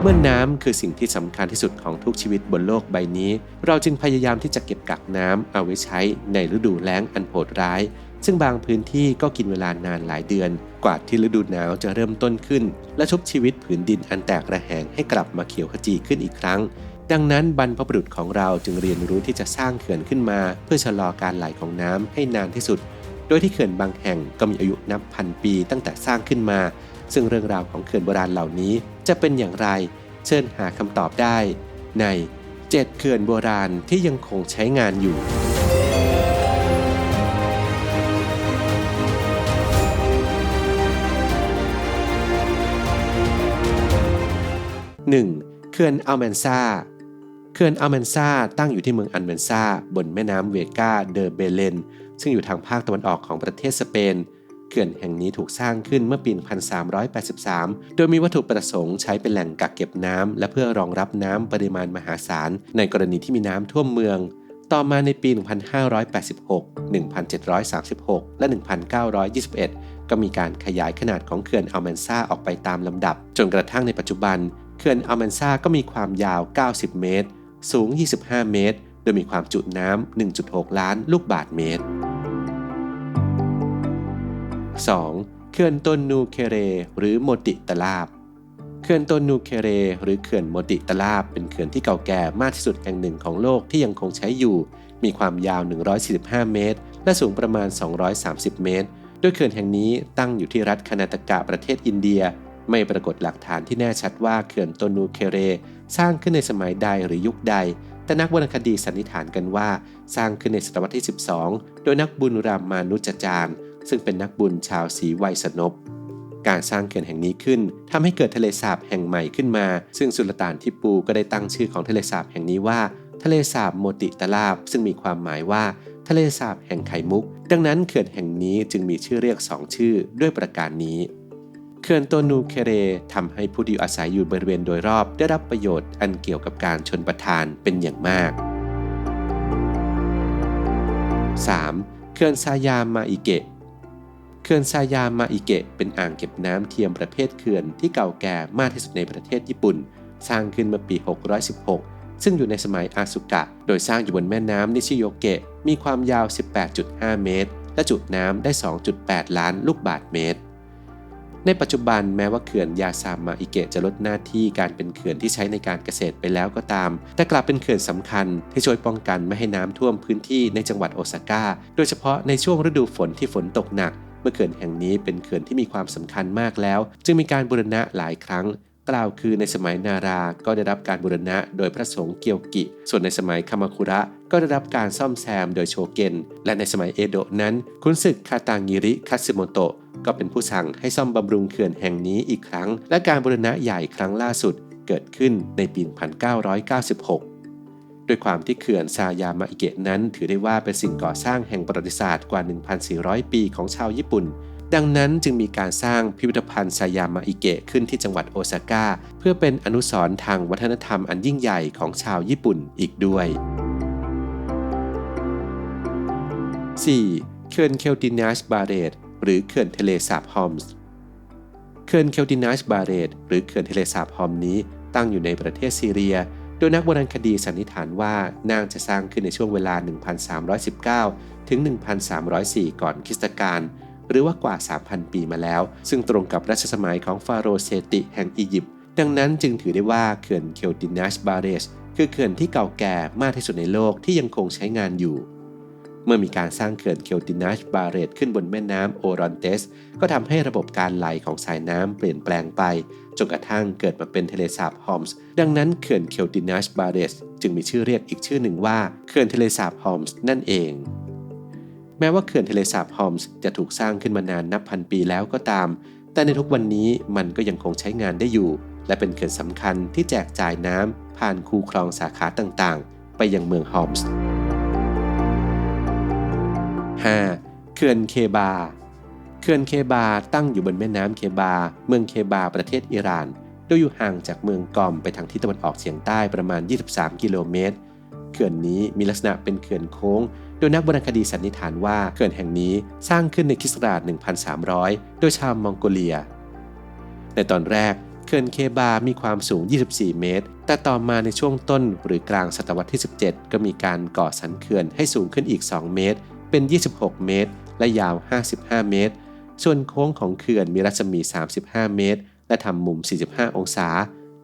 เมื่อน้ำคือสิ่งที่สำคัญที่สุดของทุกชีวิตบนโลกใบนี้ เราจึงพยายามที่จะเก็บกักน้ำเอาไว้ใช้ในฤดูแล้งอันโหดร้าย ซึ่งบางพื้นที่ก็กินเวลานานหลายเดือน กว่าที่ฤดูหนาวจะเริ่มต้นขึ้น และชุบชีวิตผืนดินอันแตกระแหงให้กลับมาเขียวขจีขึ้นอีกครั้ง ดังนั้นบรรพบุรุษของเราจึงเรียนรู้ที่จะสร้างเขื่อนขึ้นมา เพื่อชะลอการไหลของน้ำให้นานที่สุด โดยที่เขื่อนบางแห่งก็มีอายุนับพันปีตั้งแต่สร้างขึ้นมา ซึ่งเรื่องราวของเขื่อนโบราณเหล่านี้จะเป็นอย่างไร เชิญหาคำตอบได้ ใน 7 เขื่อนโบราณที่ยังคงใช้งานอยู่ 1. เขื่อนอัลเมนซาเขื่อนอัลเมนซาตั้งอยู่ที่เมืองอัลเมนซาบนแม่น้ำเวกาเดอเบเลน ซึ่งอยู่ทางภาคตะวันออกของประเทศสเปน เขื่อนแห่งนี้ถูกสร้างขึ้นเมื่อปี 1383 โดยมีวัตถุประสงค์ใช้เป็นแหล่งกักเก็บน้ำและเพื่อรองรับน้ำปริมาณมหาศาล ในกรณีที่มีน้ำท่วมเมือง ต่อมาในปี 1586 1736 และ 1921 ก็มีการขยายขนาดของเขื่อนอัลเมนซาออกไปตามลำดับ จนกระทั่งในปัจจุบัน เขื่อนอัลเมนซาก็มีความยาว 90 เมตร สูง 25 เมตร โดยมีความจุน้ำ 1.6 ล้านลูกบาศก์เมตร 2. เขื่อนตนนูเคเร หรือโมติตลาบเขื่อนตนนูเคเร หรือเขื่อนโมติตลาบเป็นเขื่อนที่เก่าแก่มากที่สุดแห่งหนึ่งของโลกที่ยังคงใช้อยู่ มีความยาว 145 เมตร และสูงประมาณ 230 เมตร โดยเขื่อนแห่งนี้ตั้งอยู่ที่รัฐคานาตกะประเทศอินเดีย ไม่ปรากฏหลักฐานที่แน่ชัดว่าเขื่อนตนนูเคเร สร้างขึ้นในสมัยใดหรือยุคใดแต่นักวรรณคดีสันนิษฐานกันว่า สร้างขึ้นในศตวรรษที่ 12 โดยนักบุญรามมานุจจารย์ ซึ่งเป็นนักบุญชาวศรีไวยสนบการสร้างเขื่อนแห่งนี้ขึ้นทำให้เกิดทะเลสาบแห่งใหม่ขึ้นมา ซึ่งสุลต่านทิปูก็ได้ตั้งชื่อของทะเลสาบแห่งนี้ว่า ทะเลสาบโมติตลาบ ซึ่งมีความหมายว่า ทะเลสาบแห่งไข่มุก ดังนั้นเขื่อนแห่งนี้จึงมีชื่อเรียกสองชื่อด้วยประการนี้เขื่อนโตนูเคเรทำให้ผู้ที่อยู่อาศัยอยู่บริเวณโดยรอบ ได้รับประโยชน์อันเกี่ยวกับการชนประทานเป็นอย่างมาก 3. เขื่อนซายามาอิเกะ เขื่อนซายามาอิเกะเป็นอ่างเก็บน้ำเทียมประเภทเขื่อนที่เก่าแก่มากที่สุดในประเทศญี่ปุ่น สร้างขึ้นเมื่อปี 616 ซึ่งอยู่ในสมัยอาสุกะ โดยสร้างอยู่บนแม่น้ำนิชิโยเกะ มีความยาว 18.5 เมตร และจุน้ำได้ 2.8 ล้านลูกบาศก์เมตร ในปัจจุบันแม้ว่าเขื่อนยาซามาอิเกะจะลดหน้าที่การเป็นเขื่อนที่ใช้ในการเกษตรไปแล้วก็ตาม แต่กลับเป็นเขื่อนสำคัญที่ช่วยป้องกันไม่ให้น้ำท่วมพื้นที่ในจังหวัดโอซาก้า โดยเฉพาะในช่วงฤดูฝนที่ฝนตกหนัก มื่อเขื่อนแห่งนี้เป็นเขื่อนที่มีความสำคัญมากแล้ว จึงมีการบูรณะหลายครั้ง กล่าวคือในสมัยนารา ก็ได้รับการบูรณะโดยพระสงฆ์เกียวกิ ส่วนในสมัยคามาคุระก็ได้รับการซ่อมแซมโดยโชเกน และในสมัยเอโดะนั้น คุณศึกคาตางิริคัสึโมโตะก็เป็นผู้สั่งให้ซ่อมบำรุงเขื่อนแห่งนี้อีกครั้ง และการบูรณะใหญ่ครั้งล่าสุดเกิดขึ้นในปี 1996 ด้วยความที่เขื่อนซายามาอิเกะนั้น ถือได้ว่าเป็นสิ่งก่อสร้างแห่งประวัติศาสตร์กว่า 1,400 ปีของชาวญี่ปุ่น ดังนั้นจึงมีการสร้างพิพิธภัณฑ์ซายามาอิเกะขึ้นที่จังหวัดโอซาก้า เพื่อเป็นอนุสรณ์ทางวัฒนธรรมอันยิ่งใหญ่ของชาวญี่ปุ่นอีกด้วย 4. เขื่อนเคลตินัสบาเรตหรือเขื่อนทะเลสาบฮอมส์เขื่อนเคลตินัสบาเรตหรือเขื่อนทะเลสาบฮอมนี้ตั้งอยู่ในประเทศซีเรีย โดยนักโบราณคดีสันนิษฐานว่านางจะสร้างขึ้นในช่วงเวลา 1319 ถึง 1304 ก่อนคริสตกาลหรือว่ากว่า 3,000 ปีมาแล้ว ซึ่งตรงกับรัชสมัยของฟาโรห์เซติแห่งอียิปต์ดังนั้นจึงถือได้ว่าเขื่อนเคลตินัชบาเรสคือเขื่อนที่เก่าแก่มากที่สุดในโลกที่ยังคงใช้งานอยู่ เมื่อมีการสร้างเขื่อนเคลตินัสบาเรตขึ้นบนแม่น้ำโอรอนเตส ก็ทำให้ระบบการไหลของสายน้ำเปลี่ยนแปลงไป จนกระทั่งเกิดมาเป็นทะเลสาบฮอมส์ ดังนั้นเขื่อนเคลตินัสบาเรสจึงมีชื่อเรียกอีกชื่อหนึ่งว่าเขื่อนทะเลสาบฮอมส์นั่นเอง แม้ว่าเขื่อนทะเลสาบฮอมส์จะถูกสร้างขึ้นมานานนับพันปีแล้วก็ตาม แต่ในทุกวันนี้มันก็ยังคงใช้งานได้อยู่ และเป็นเขื่อนสำคัญที่แจกจ่ายน้ำผ่านคูคลองสาขาต่างๆ ไปยังเมืองฮอมส์ 5. เขื่อนเคบาเขื่อนเคบาตั้งอยู่บนแม่น้ำเคบา เมืองเคบาประเทศอิหร่านโดยอยู่ห่างจากเมืองกอมไปทางทิศตะวันออกเฉียงใต้ประมาณ 23 กิโลเมตร เขื่อนนี้มีลักษณะเป็นเขื่อนโค้ง โดยนักโบราณคดีสันนิษฐานว่าเขื่อนแห่งนี้สร้างขึ้นในคริสต์ศักราช1300 โดยชาวมองโกเลีย ในตอนแรกเขื่อนเคบา มีความสูง 24 เมตร แต่ต่อมาในช่วงต้นหรือกลางศตวรรษที่ 17 ก็มีการก่อสันเขื่อนให้สูงขึ้นอีก 2 เมตร เป็น 26 เมตร และยาว 55 เมตร ส่วนโค้งของเขื่อนมีรัศมี 35 เมตร และทำมุม 45 องศา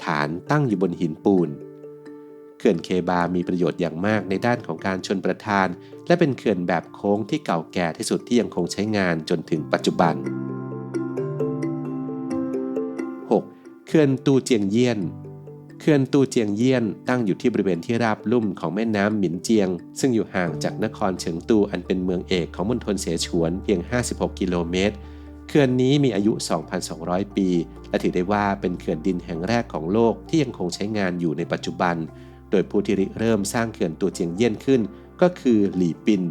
ฐานตั้งอยู่บนหินปูน เขื่อนเคบา มีประโยชน์อย่างมากในด้านของการชนประทาน และเป็นเขื่อนแบบโค้งที่เก่าแก่ที่สุดที่ยังคงใช้งานจนถึงปัจจุบัน 6. เขื่อนตูเจียงเยี่ยน เขื่อนตูเจียงเยี่ยนตั้งอยู่ที่บริเวณที่ราบลุ่มของแม่น้ำหมินเจียง ซึ่งอยู่ห่างจากนครเฉิงตูอันเป็นเมืองเอกของมณฑลเสฉวนเพียง 56 กิโลเมตรเขื่อนนี้มีอายุ 2,200 ปี และถือได้ว่าเป็นเขื่อนดินแห่งแรกของโลกที่ยังคงใช้งานอยู่ในปัจจุบัน โดยผู้ที่ริเริ่มสร้างเขื่อนตูเจียงเยี่ยนขึ้น ก็คือหลี่ปิน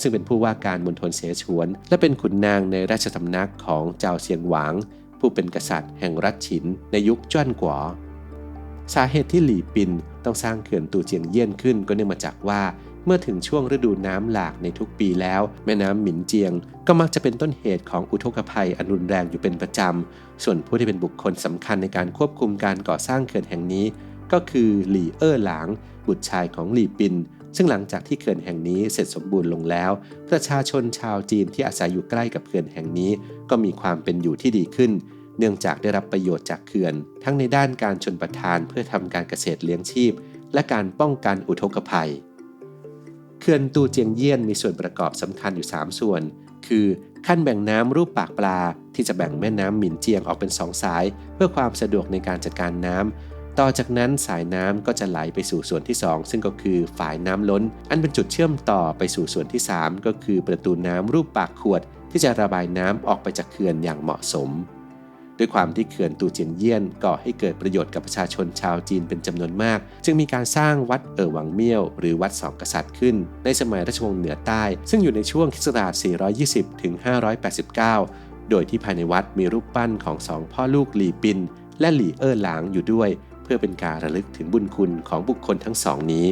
ซึ่งเป็นผู้ว่าการมณฑลเสฉวน และเป็นขุนนางในราชสำนักของเจ้าเซียงหวาง ผู้เป็นกษัตริย์แห่งรัชฉินในยุคจ้วนกว สาเหตุที่หลี่ปินต้องสร้างเขื่อนตูเจียงเยี่ยนขึ้นก็เนื่องมาจากว่าเมื่อถึงช่วงฤดูน้ำหลากในทุกปีแล้ว แม่น้ำหมินเจียง ก็มักจะเป็นต้นเหตุของอุทกภัยอันรุนแรงอยู่เป็นประจำ ส่วนผู้ที่เป็นบุคคลสำคัญในการควบคุมการก่อสร้างเขื่อนแห่งนี้ ก็คือหลี่เอ้อหลาง บุตรชายของหลี่ปิน ซึ่งหลังจากที่เขื่อนแห่งนี้เสร็จสมบูรณ์ลงแล้ว ประชาชนชาวจีนที่อาศัยอยู่ใกล้กับเขื่อนแห่งนี้ ก็มีความเป็นอยู่ที่ดีขึ้น เนื่องจากได้รับประโยชน์จากเขื่อน ทั้งในด้านการชนประทานเพื่อทำการเกษตรเลี้ยงชีพ และการป้องกันอุทกภัย เขื่อนตูเจียงเยี่ยนมีส่วนประกอบสำคัญอยู่ 3 ส่วน คือขั้นแบ่งน้ำรูปปากปลา ที่จะแบ่งแม่น้ำหมินเจียงออกเป็น2สาย เพื่อความสะดวกในการจัดการน้ำต่อจากนั้นสายน้ำก็จะไหลไปสู่ส่วนที่ 2 ซึ่งก็คือฝายน้ำล้น อันเป็นจุดเชื่อมต่อไปสู่ส่วนที่ 3 ก็คือประตูน้ำรูปปากขวด ที่จะระบายน้ำออกไปจากเขื่อนอย่างเหมาะสม ด้วยความที่เขื่อนตูเจียงเยี่ยนก่อให้เกิดประโยชน์กับประชาชนชาวจีนเป็นจำนวนมาก จึงมีการสร้างวัดเอ๋อหวังเมี่ยว หรือวัดสองกษัตริย์ขึ้น ในสมัยราชวงศ์เหนือใต้ ซึ่งอยู่ในช่วงคริสตศักราช420ถึง589 โดยที่ภายในวัดมีรูปปั้นของสองพ่อลูกหลี่ปิน และหลี่เอ๋อหลางอยู่ด้วย เพื่อเป็นการระลึกถึงบุญคุณของบุคคลทั้งสองนี้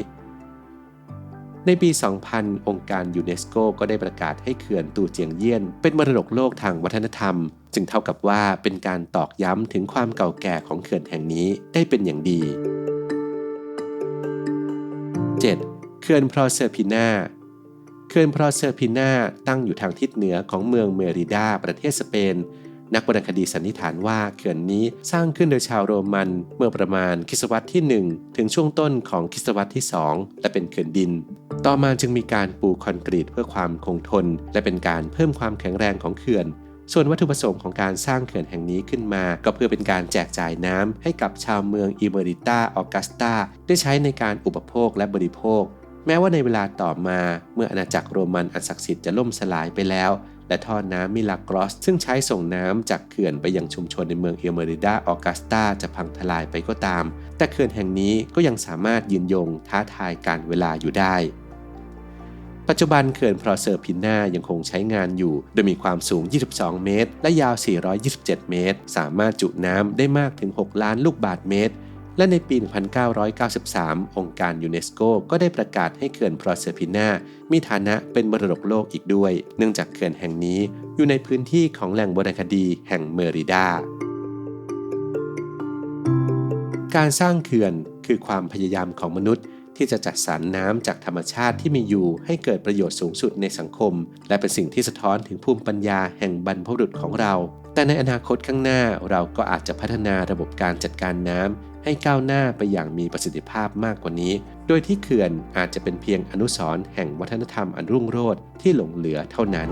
ในปี 2000 องค์การยูเนสโกก็ได้ประกาศให้เขื่อนตูเจียงเยี่ยน เป็นมรดกโลกทางวัฒนธรรม จึงเท่ากับว่าเป็นการตอกย้ำถึงความเก่าแก่ของเขื่อนแห่งนี้ได้เป็นอย่างดี 7. เขื่อนพรอเซอร์พินาเขื่อนพรอเซอร์พินาตั้งอยู่ทางทิศเหนือของเมืองเมริดาประเทศสเปน นักวรรณคดีสันนิษฐานว่าเขื่อนนี้สร้างขึ้นโดยชาวโรมันเมื่อประมาณคศวรรษที่ 1 ถึงช่วงต้นของคศวรรษที่ 2 และเป็นเขื่อนดิน ต่อมาจึงมีการปูคอนกรีตเพื่อความคงทน และเป็นการเพิ่มความแข็งแรงของเขื่อน ส่วนวัตถุประสงค์ของการสร้างเขื่อนแห่งนี้ขึ้นมา ก็เพื่อเป็นการแจกจ่ายน้ำให้กับชาวเมืองอิเมริตาออกัสตาได้ใช้ในการอุปโภคและบริโภค แม้ว่าในเวลาต่อมาเมื่ออาณาจักรโรมันอันศักดิ์สิทธิ์จะล่มสลายไปแล้ว และท่อน้ำมิลากรอส ซึ่งใช้ส่งน้ำจากเขื่อนไปยังชุมชนในเมืองเอเมริดาออกัสตาจะพังทลายไปก็ตาม แต่เขื่อนแห่งนี้ก็ยังสามารถยืนยงท้าทายการเวลาอยู่ได้ ปัจจุบันเขื่อนพรอเซอร์พิน่ายังคงใช้งานอยู่ โดยมีความสูง 22 เมตร และยาว 427 เมตร สามารถจุน้ำได้มากถึง 6 ล้านลูกบาศก์เมตร และในปี 1993 องค์การยูเนสโกก็ได้ประกาศให้เขื่อนพรอเซอร์พินามีฐานะเป็นมรดกโลกอีกด้วย เนื่องจากเขื่อนแห่งนี้อยู่ในพื้นที่ของแหล่งโบราณคดีแห่งเมริดาการสร้างเขื่อนคือความพยายามของมนุษย์ ที่จะจัดสรรน้ำจากธรรมชาติที่มีอยู่ให้เกิดประโยชน์สูงสุดในสังคม และเป็นสิ่งที่สะท้อนถึงภูมิปัญญาแห่งบรรพบุรุษของเรา แต่ในอนาคตข้างหน้าเราก็อาจจะพัฒนาระบบการจัดการน้ำให้ก้าวหน้าไปอย่างมีประสิทธิภาพมากกว่านี้ โดยที่เขื่อนอาจจะเป็นเพียงอนุสรณ์แห่งวัฒนธรรมอันรุ่งโรจน์ที่หลงเหลือเท่านั้น